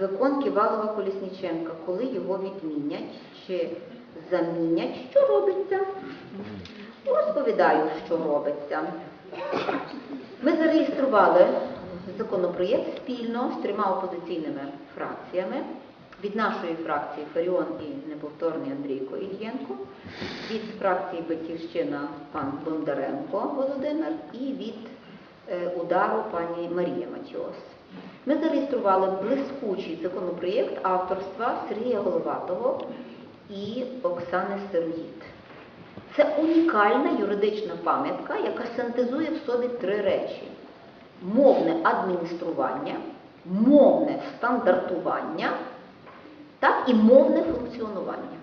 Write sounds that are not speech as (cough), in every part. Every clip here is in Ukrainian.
закон Ківалова Колісніченка, коли його відмінять чи замінять, що робиться? Розповідаю, що робиться. Ми зареєстрували законопроєкт спільно з трьома опозиційними фракціями. Від нашої фракції Фаріон і неповторний Андрійко Ільєнко, від фракції Батьківщина пан Бондаренко Володимир і від е, удару пані Марія Матіос. Ми зареєстрували блискучий законопроєкт авторства Сергія Головатого і Оксани Сироїд. Це унікальна юридична пам'ятка, яка синтезує в собі три речі: мовне адміністрування, мовне стандартування так, і мовне функціонування.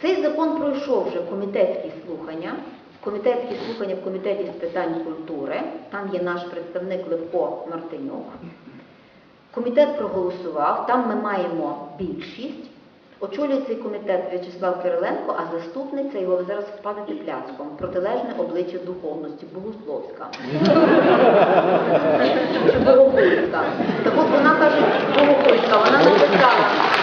Цей закон пройшов вже комітетські слухання. Комітетські слухання в комітеті з питань культури. Там є наш представник Левко Мартинюк. Комітет проголосував, там ми маємо більшість. Очолює цей комітет В'ячеслав Кириленко, а заступниця його ви зараз впадете пляском. Протилежне обличчя духовності, Богословська. (laughs) Чи Богохульська. Так от вона каже, Богохульська, вона написала.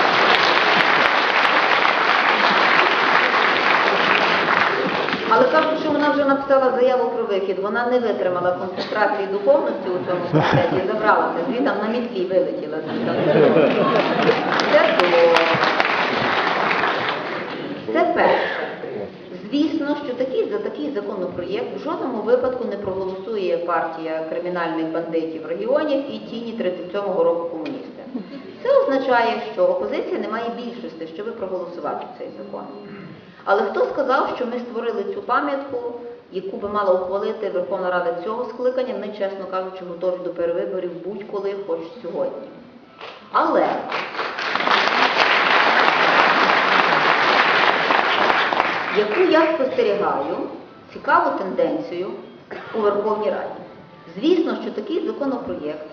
Але кажуть, що вона вже написала заяву про вихід. Вона не витримала концентрації духовності у цьому комітеті забралася. Звідти на мітлі вилетіла. Це то. Це перше. Звісно, що такий, за такий законопроєкт в жодному випадку не проголосує партія кримінальних бандитів регіонів і тіні 37-го року комуністи. Це означає, що опозиція не має більшості, щоб проголосувати цей закон. Але хто сказав, що ми створили цю пам'ятку, яку би мала ухвалити Верховна Рада цього скликання, ми, чесно кажучи, готові до перевиборів будь-коли, хоч сьогодні. Але яку я спостерігаю цікаву тенденцію у Верховній Раді. Звісно, що такий законопроєкт,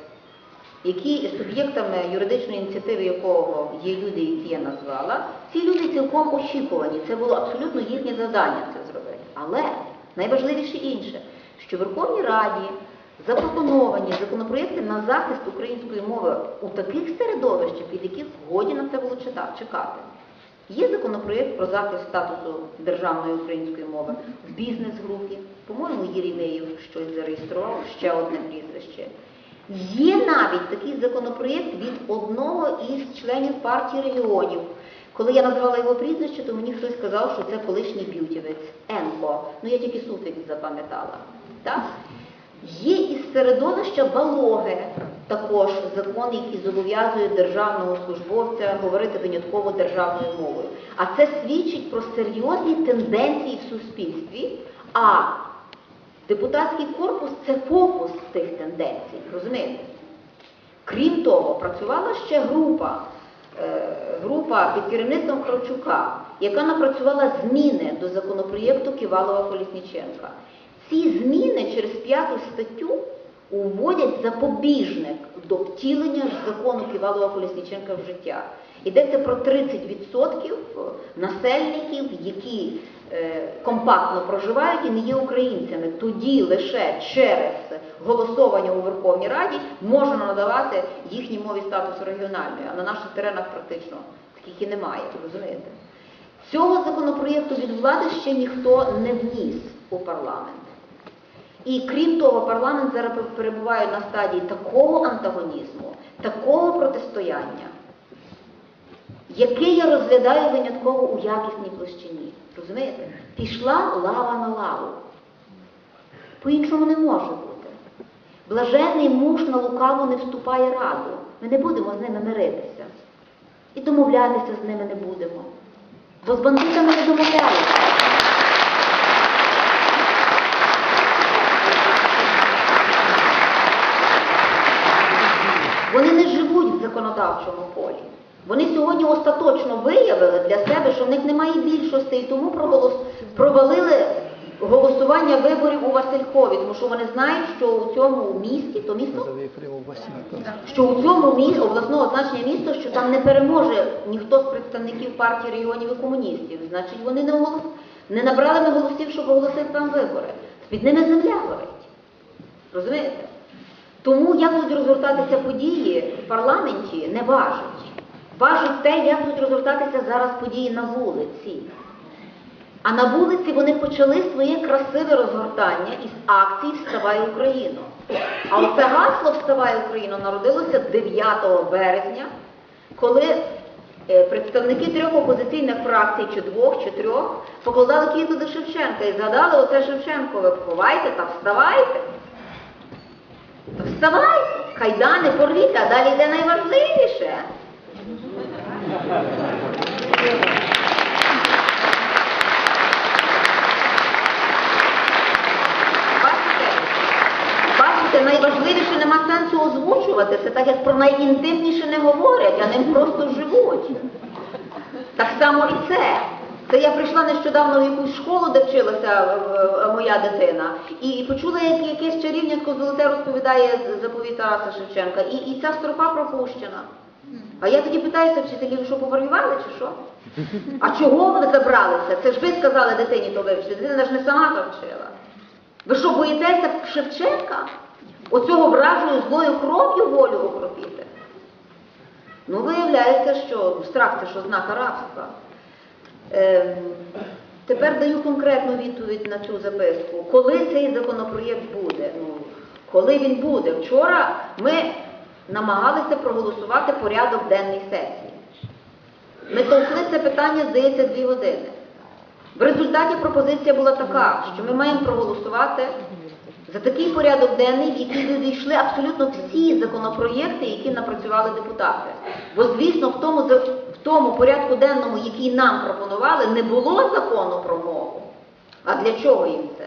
який суб'єктами юридичної ініціативи якого є люди, які я назвала, ці люди цілком очікувані. Це було абсолютно їхнє завдання це зробити. Але найважливіше інше, що в Верховній Раді запропоновані законопроєкти на захист української мови у таких середовищах, під яких годі на це було чекати. Є законопроєкт про захист статусу державної української мови в бізнес-групі. По-моєму, Єрімеєв щось зареєстрував, ще одне прізвище. Є навіть такий законопроєкт від одного із членів партії регіонів. Коли я назвала його прізвище, то мені хтось сказав, що це колишній б'ютівець Енко. Ну я тільки суфікс запам'ятала. Так? Є із середовища Балоги також закон, який зобов'язує державного службовця говорити винятково державною мовою. А це свідчить про серйозні тенденції в суспільстві. А депутатський корпус це фокус тих тенденцій, розумієте? Крім того, працювала ще група, е, група під керівництвом Кравчука, яка напрацювала зміни до законопроєкту Ківалова-Колісніченка. Ці зміни через п'яту статтю уводять запобіжник до втілення закону Ківалова-Колісніченка в життя. Йдеться про 30% насельників, які е, компактно проживають і не є українцями. Тоді лише через голосування у Верховній Раді можна надавати їхній мові статус регіональної, а на наших теренах практично таких і немає, розумієте? Цього законопроєкту від влади ще ніхто не вніс у парламент. І крім того, парламент зараз перебуває на стадії такого антагонізму, такого протистояння, яке я розглядаю винятково у якісній площині. Розумієте? Пішла лава на лаву. По-іншому не може бути. Блаженний муж на лукаву не вступає раду. Ми не будемо з ними миритися. І домовлятися з ними не будемо. Бо з бандитами не домовляються. Вони не живуть в законодавчому полі. Вони сьогодні остаточно виявили для себе, що в них немає більшості, і тому провалили голосування виборів у Василькові, тому що вони знають, що у цьому місті, то місто, що у цьому місті, обласного значення місто, що там не переможе ніхто з представників партії регіонів і комуністів. Значить, вони не, оголос... не набрали ми голосів, щоб оголосити там вибори. Під ними земля горить. Розумієте? Тому як будуть розгортатися події в парламенті не важить. Важить те, як будуть розгортатися зараз події на вулиці. А на вулиці вони почали своє красиве розгортання із акції Вставай Україно. А оце гасло Вставай Україно народилося 9 березня, коли е, представники трьох опозиційних фракцій, чи двох, чи трьох, покладали квіту до Шевченка і згадали оце Шевченкове, вховайте та вставайте. Та вставайте, кайдани порвіть, а далі йде найважливіше. Бачите, найважливіше нема сенсу озвучувати. Це так, як про найінтимніше не говорять, а ним просто живуть. Так само і це. Це я прийшла нещодавно в якусь школу, де вчилася е, е, моя дитина, і почула, як якесь чарівнятко золоте розповідає заповіт Тараса Шевченка, і, і ця строфа пропущена. А я тоді питаюся вчителів, що поварювали чи що? А чого ви забралися? Це ж ви сказали дитині то вивчити, дитина ж не сама то вчила. Ви що, боїтеся Шевченка? Оцього вражою злою кров'ю волю окропіти? Ну, виявляється, що страх це що знак рабства. Ем, тепер даю конкретну відповідь на цю записку. Коли цей законопроєкт буде? Ну, коли він буде? Вчора ми намагалися проголосувати порядок денний сесії. Ми товкли це питання, здається, дві години. В результаті пропозиція була така, що ми маємо проголосувати за такий порядок денний, в який увійшли абсолютно всі законопроєкти, які напрацювали депутати. Бо, звісно, в тому, в тому порядку денному, який нам пропонували, не було закону про мову. А для чого їм це?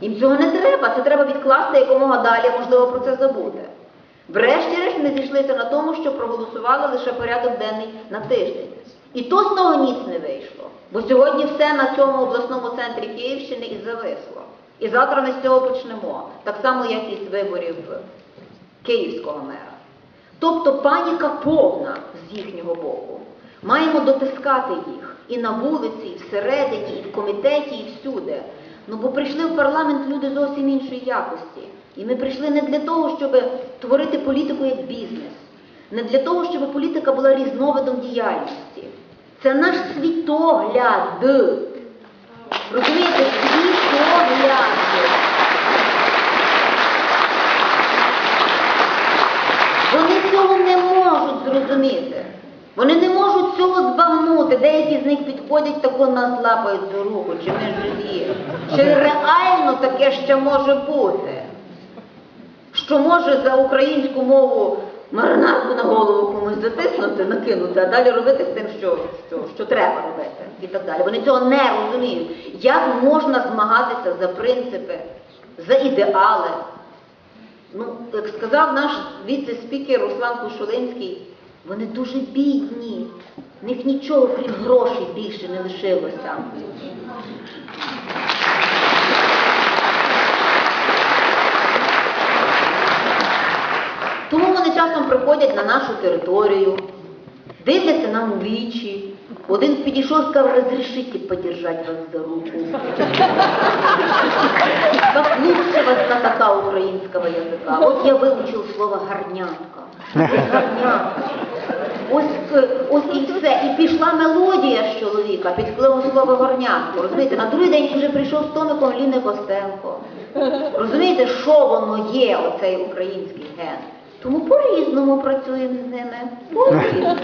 Їм цього не треба, це треба відкласти якомога далі, можливо, про це забути. Врешті-решт ми зійшлися на тому, що проголосували лише порядок денний на тиждень. І то з того ніц не вийшло. Бо сьогодні все на цьому обласному центрі Київщини і зависло. І завтра ми з цього почнемо. Так само, як і з виборів київського мера. Тобто паніка повна з їхнього боку. Маємо дотискати їх і на вулиці, і всередині, і в комітеті, і всюди. Ну бо прийшли в парламент люди зовсім іншої якості. І ми прийшли не для того, щоб творити політику як бізнес, не для того, щоб політика була різновидом діяльності. Це наш світогляд. Розумієте, світогляд. Вони цього не можуть зрозуміти. Вони не можуть цього збагнути. Деякі з них підходять тако нас лапають за руку, чи ми живі. Чи реально таке ще може бути? Що може за українську мову маринарку на голову комусь затиснути, накинути, а далі робити з тим, що, що, що треба робити. І так далі. Вони цього не розуміють. Як можна змагатися за принципи, за ідеали? Ну, як сказав наш віце-спікер Руслан Кушулинський, вони дуже бідні. В них нічого, крім грошей, більше не лишилося. Тому вони часом приходять на нашу територію, дивляться нам у вічі. Один підійшов сказав, розрішите подержать вас за руку. Как лучше вас знатока українського язика. От я вивчив слово гарнятка. Ось гарнятка. Ось, і все. І пішла мелодія з чоловіка під впливом слова горнятку. Розумієте, на другий день вже прийшов з томиком Ліни Костенко. Розумієте, що воно є, оцей український ген? Тому по-різному працюємо з ними. По-різному.